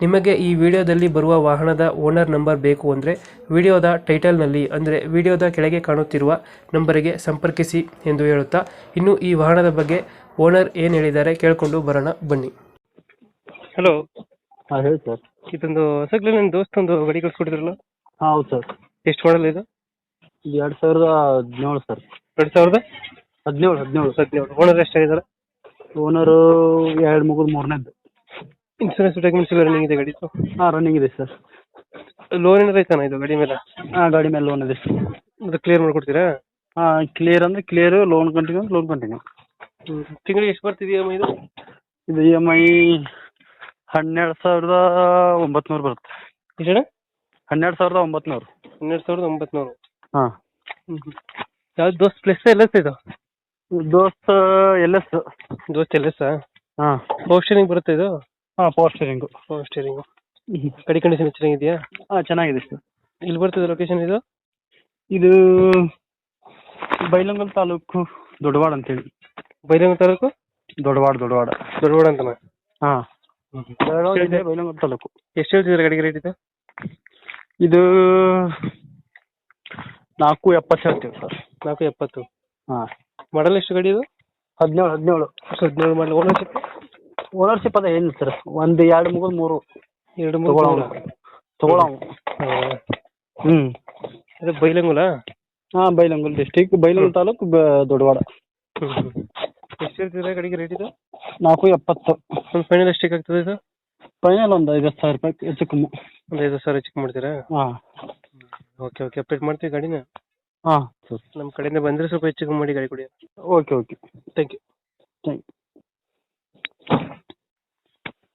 ನಿಮಗೆ ಈ ವಿಡಿಯೋದಲ್ಲಿ ಬರುವ ವಾಹನದ ಓನರ್ ನಂಬರ್ ಬೇಕು ಅಂದರೆ ವಿಡಿಯೋದ ಟೈಟಲ್ನಲ್ಲಿ ಅಂದರೆ ವಿಡಿಯೋದ ಕೆಳಗೆ ಕಾಣುತ್ತಿರುವ ನಂಬರಿಗೆ ಸಂಪರ್ಕಿಸಿ ಎಂದು ಹೇಳುತ್ತಾ ಇನ್ನು ಈ ವಾಹನದ ಬಗ್ಗೆ ಓನರ್ ಏನು ಹೇಳಿದ್ದಾರೆ ಕೇಳಿಕೊಂಡು ಬರೋಣ ಬನ್ನಿ. ಹಲೋ. ಹಾಂ ಹೇಳಿ ಸರ್. ಇದೊಂದು ಹೊಸಗ್ಲೇ ನನ್ನ ದೋಸ್ತೊಂದು ಗಡಿ ಕಳ್ಸ್ಕೊಟ್ಟಿದ್ರಲ್ಲ? ಹಾಂ ಹೌದು ಸರ್. ಎಷ್ಟು ಮಾಡಲ್ಲ ಇದು? ಇದು ಎರಡು ಸಾವಿರದ ಹದಿನೇಳು ಸರ್. ಎರಡು ಸಾವಿರದ? ಹದಿನೇಳು ಹದಿನೇಳು. ಹದಿನೇಳು. ಓನರ್ ಎಷ್ಟಾಗಿದ್ದಾರೆ ಓನರು ಎರಡು ಮೂರು ಮೂರನೇದು ಇನ್ಸೂರೆನ್ಸ್ ಡಾಕ್ಯುಮೆಂಟ್ಸ್ ಎಲ್ಲ ರನ್ನಿಂಗ್ ಇದೆ ಗಾಡಿದು ಹಾಂ ರನ್ನಿಂಗ್ ಇದೆ ಸರ್ ಲೋನ್ ಏನಾರ ಐತಾನ ಇದು ಗಾಡಿ ಮೇಲೆ? ಹಾಂ ಗಾಡಿ ಮೇಲೆ ಲೋನ್ ಇದೆ. ಅದು ಕ್ಲಿಯರ್ ಮಾಡ್ಕೊಡ್ತೀರಾ? ಹಾಂ ಕ್ಲಿಯರ್ ಅಂದರೆ clear loan continue loan continue ತಿಂಗಳಿಗೆ ಎಷ್ಟು ಬರ್ತಿದೆಯಾ ಇದು? ಇದು ಇ ಎಂ ಐ ಹನ್ನೆರಡು ಸಾವಿರದ ಒಂಬತ್ನೂರು ಬರುತ್ತೆ. ಎಷ್ಟು ಹನ್ನೆರಡು ಸಾವಿರದ ಒಂಬತ್ನೂರು. ಹನ್ನೆರಡು ಸಾವಿರದ ಒಂಬತ್ನೂರು. ಹಾಂ. ಯಾವ್ದು ದೋಸ್ತ್ ಪ್ಲಸ್ ಎಲ್ಲ ಇದು? ದೋಸ್ತ್ ಎಲ್ ಎಸ್. ದೋಸ್ತ್ ಎಲ್ಲ ಹಾಂ. ಪವರ್ ಸ್ಟೇರಿಂಗ್ ಬರುತ್ತೆ ಇದು? ಹಾಂ ಪವರ್ ಸ್ಟೇರಿಂಗು ಪವರ್ ಸ್ಟೇರಿಂಗ್ ಗಾಡಿ ಕಂಡೀಷನ್ ಚೆನ್ನಾಗಿದೆಯಾ? ಹಾಂ ಚೆನ್ನಾಗಿದೆ ಸರ್ ಇಲ್ಲಿ ಬರ್ತದೆ ಲೊಕೇಶನ್ ಇದು? ಇದು ಬೈಲಂಗಲ್ ತಾಲೂಕು ದೊಡ್ಡವಾಡ ಅಂತೇಳಿ. ಬೈಲಂಗಲ್ ತಾಲೂಕು? ದೊಡ್ಡವಾಡ ದೊಡ್ಡವಾಡ. ದೊಡ್ಡವಾಡ ಅಂತನಾ? ಹಾಂ. ಬೈಲಂಗಲ್ ತಾಲೂಕು. ಎಷ್ಟು ಹೇಳ್ತಿದ್ದಾರೆ ಗಾಡಿಗೆ ರೇಟ್ ಇದೆ? ಇದು ನಾಲ್ಕು ಎಪ್ಪತ್ತು ಹೇಳ್ತೀವಿ ಸರ್ ನಾಲ್ಕು ಎಪ್ಪತ್ತು. ಹಾಂ. ಮಾಡಲ್ ಎಷ್ಟು ಗಾಡಿ ಇದು? ಹದಿನೇಳು ಹದಿನೇಳು. ಹದಿನೇಳು ಮಾಡಲ್ ಓನರ್ಶಿಪ್? ಓನರ್ಶಿಪ್ ಅದ ಏನು ಸರ್. ಒಂದು ಎರಡು ಮುಗಿದು ಮೂರು ಎರಡು ಮೂರು. ತಗೊಳವ. ತಗೊಳ್ಳೋಣ ಹ್ಞೂ ಅದೇ ಬೈಲಂಗುಲ? ಹಾಂ ಬೈಲಂಗುಲ್ ಡಿಸ್ಟಿಕ್ ಬೈಲಂಗುಲ್ ತಾಲೂಕು ಬ ದೊಡ್ಡವಾಡ ಎಷ್ಟು ಹೇಳ್ತಿದ್ದಾರೆ ಗಾಡಿಗೆ ರೇಟ್ ಇದು? ನಾಲ್ಕು ಎಪ್ಪತ್ತು. ಒಂದು ಫೈನಲ್ ಎಷ್ಟಕ್ಕೆ ಆಗ್ತದೆ ಇದು? ಫೈನಲ್ ಒಂದು ಐವತ್ತು ಸಾವಿರ ರೂಪಾಯಿ ಹೆಚ್ಚು ಕಮ್ಮಿ. ಒಂದು ಐದು ಸಾವಿರ ಹೆಚ್ಚು ಮಾಡ್ತೀರಾ? ಹಾಂ. ಓಕೆ ಓಕೆ ಅಪ್ಡೇಟ್ ಮಾಡ್ತೀವಿ ಗಾಡಿನ? ಹಾಂ. ಸರ್ ನಮ್ಮ ಕಡೆಯಿಂದ ಬಂದರೆ ಸ್ವಲ್ಪ ಹೆಚ್ಚು ಕಮ್ಮಿ ಮಾಡಿ ಗಾಡಿ ಕೊಡಿ. Okay okay thank you thank you